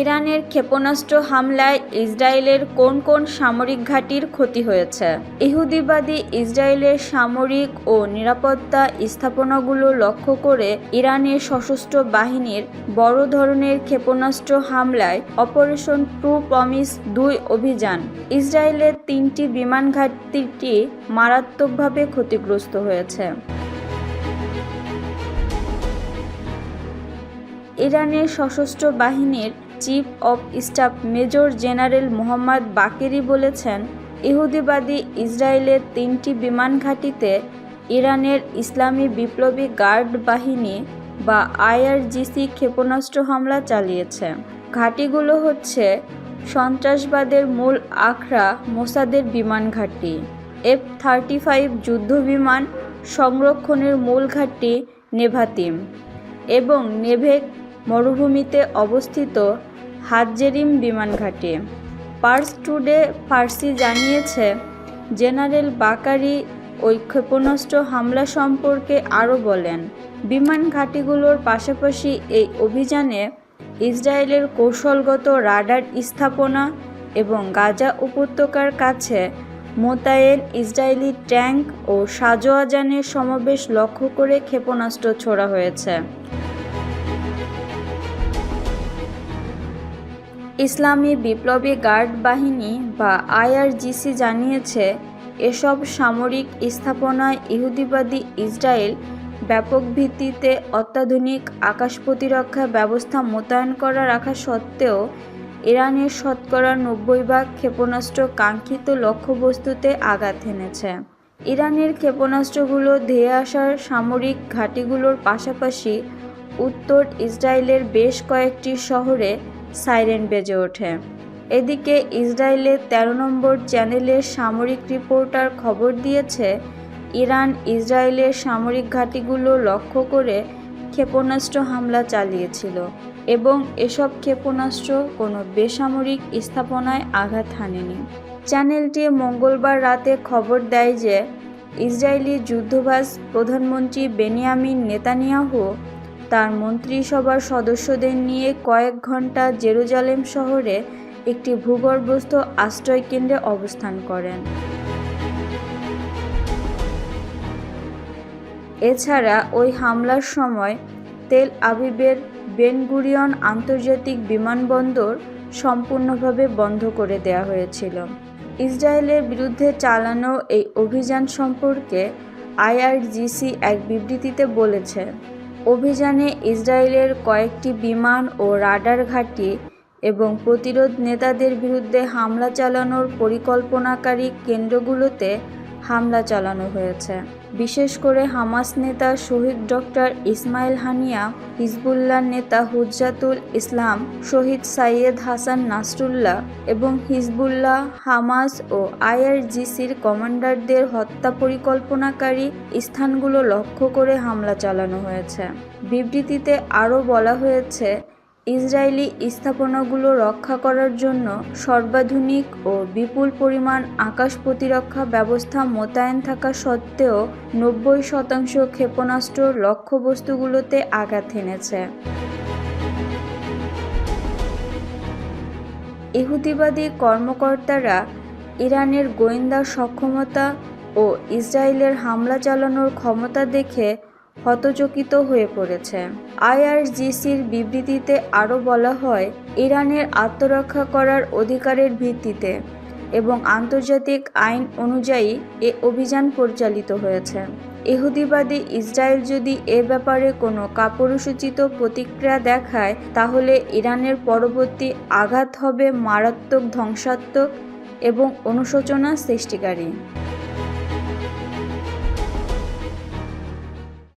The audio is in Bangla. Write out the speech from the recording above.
ইরানের ক্ষেপণাস্ত্র হামলায় ইসরায়েলের কোন কোন সামরিক ঘাঁটির ক্ষতি হয়েছে? ইহুদিবাদী ইসরায়েলের সামরিক ও নিরাপত্তা স্থাপনাগুলো লক্ষ্য করে ইরানের সশস্ত্র বাহিনীর বড় ধরনের ক্ষেপণাস্ত্র হামলায় অপারেশন ট্রু প্রমিস দুই অভিযান। ইসরায়েলের তিনটি বিমান ঘাঁটিটি মারাত্মকভাবে ক্ষতিগ্রস্ত হয়েছে। ইরানের সশস্ত্র বাহিনীর chief of staff major general Mohammad Bagheri বলেছেন, ইহুদিবাদী ইসরায়েলের তিনটি বিমান ঘাঁটিতে ইরানের ইসলামী বিপ্লবী গার্ড বাহিনী বা আইআরজিসি ক্ষেপণাস্ত্র হামলা চালিয়েছে। ঘাঁটিগুলো হচ্ছে সন্ত্রাসবাদের মূল আখড়া মোসাদের বিমান ঘাঁটি, এফ থার্টি ফাইভ যুদ্ধবিমান সংরক্ষণের মূল ঘাঁটি নেভাতিম এবং নেভেক মরুভূমিতে অবস্থিত হাতজেরিম বিমান ঘাঁটি। পার্স টুডে ফার্সি জানিয়েছে, জেনারেল বাকারি ওই ক্ষেপণাস্ত্র হামলা সম্পর্কে আরও বলেন, বিমান ঘাঁটিগুলোর পাশাপাশি এই অভিযানে ইসরায়েলের কৌশলগত রাডার স্থাপনা এবং গাজা উপত্যকার কাছে মোতায়েন ইসরায়েলি ট্যাঙ্ক ও সাজোয়াজানের সমাবেশ লক্ষ্য করে ক্ষেপণাস্ত্র ছোড়া হয়েছে। ইসলামী বিপ্লবী গার্ড বাহিনী বা আইআরজিসি জানিয়েছে, এসব সামরিক স্থাপনায় ইহুদিবাদী ইসরায়েল ব্যাপক ভিত্তিতে অত্যাধুনিক আকাশ প্রতিরক্ষা ব্যবস্থা মোতায়েন করা রাখা সত্ত্বেও, ইরানের শতকরা নব্বই ভাগ ক্ষেপণাস্ত্র কাঙ্ক্ষিত লক্ষ্যবস্তুতে আঘাত হেনেছে ইরানের ক্ষেপণাস্ত্রগুলো ধেয়ে আসার সামরিক ঘাঁটিগুলোর পাশাপাশি উত্তর ইসরায়েলের বেশ কয়েকটি শহরে সাইরেন বেজে ওঠে। এদিকে ইসরায়েলের ১৩ নম্বর চ্যানেলের সামরিক রিপোর্টার খবর দিয়েছে, ইরান ইসরায়েলের সামরিক ঘাঁটিগুলো লক্ষ্য করে ক্ষেপণাস্ত্র হামলা চালিয়েছিল এবং এসব ক্ষেপণাস্ত্র কোনো বেসামরিক স্থাপনায় আঘাত হানেনি। চ্যানেলটি মঙ্গলবার রাতে খবর দেয় যে, ইসরায়েলি যুদ্ধবাজ প্রধানমন্ত্রী বেনিয়ামিন নেতানিয়াহু তার মন্ত্রিসভার সদস্যদের নিয়ে কয়েক ঘণ্টা জেরুজালেম শহরে একটি ভূগর্ভস্থ আশ্রয়কেন্দ্রে অবস্থান করেন। এছাড়া ওই হামলার সময় তেল আবিবের বেনগুরিয়ন আন্তর্জাতিক বিমানবন্দর সম্পূর্ণভাবে বন্ধ করে দেওয়া হয়েছিল। ইসরায়েলের বিরুদ্ধে চালানো এই অভিযান সম্পর্কে আইআরজিসি এক বিবৃতিতে বলেছে অভিযানে ইসরায়েলের কয়েকটি বিমান ও রাডার ঘাঁটি এবং প্রতিরোধ নেতাদের বিরুদ্ধে হামলা চালানোর পরিকল্পনাকারী কেন্দ্রগুলোতে হামলা চালানো হয়েছে। বিশেষ করে হামাস নেতা শহীদ ডক্টর ইসমাইল হানিয়া, হিজবুল্লাহ নেতা হুজ্জাতুল ইসলাম, শহীদ সাইয়েদ হাসান নাসরুল্লাহ এবং হিজবুল্লাহ, হামাস ও আইআরজিসির কমান্ডারদের হত্যা পরিকল্পনাকারী স্থানগুলো লক্ষ্য করে হামলা চালানো হয়েছে। বিবৃতিতে আরও বলা হয়েছে ইসরায়েলি স্থাপনাগুলো রক্ষা করার জন্য সর্বাধুনিক ও বিপুল পরিমাণ আকাশ প্রতিরক্ষা ব্যবস্থা মোতায়েন থাকা সত্ত্বেও নব্বই শতাংশ ক্ষেপণাস্ত্র লক্ষ্যবস্তুগুলোতে আঘাত হেনেছে। ইহুদিবাদী কর্মকর্তারা ইরানের গোয়েন্দা সক্ষমতা ও ইসরায়েলের হামলা চালানোর ক্ষমতা দেখে হতচকিত হয়ে পড়েছে। আইআরজিসির বিবৃতিতে আরও বলা হয়, ইরানের আত্মরক্ষা করার অধিকারের ভিত্তিতে এবং আন্তর্জাতিক আইন অনুযায়ী এ অভিযান পরিচালিত হয়েছে। ইহুদিবাদী ইসরায়েল যদি এ ব্যাপারে কোনো কাপুরুষোচিত প্রতিক্রিয়া দেখায়, তাহলে ইরানের পরবর্তী আঘাত হবে মারাত্মক ধ্বংসাত্মক এবং অনুশোচনা সৃষ্টিকারী।